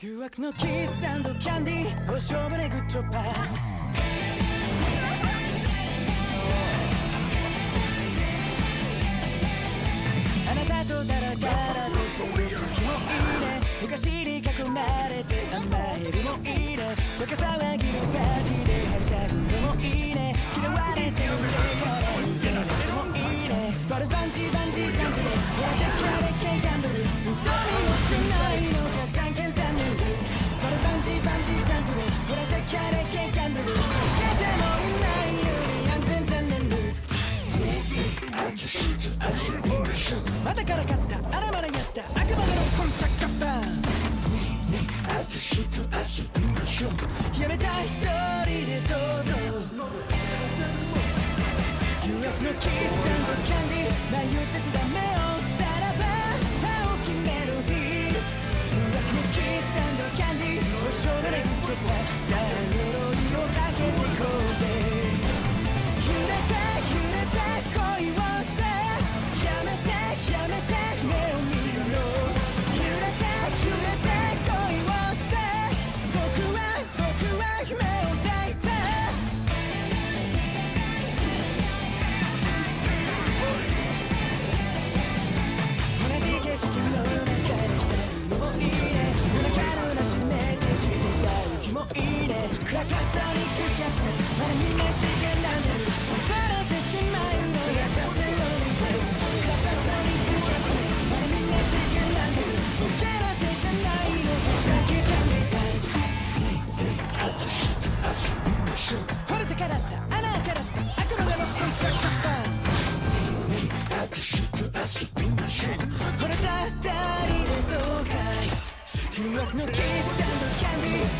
誘惑のキスキャンディーおしょぼれグッチョッパーとダラダラと過ごす日もいいね。昔に囲まれて甘えるもいいね。若騒ぎのパーティー肩から買った。あれまでやった。悪魔のコンチャッカバンやめた一人でどうぞ。誘惑の Look no kiss and no candy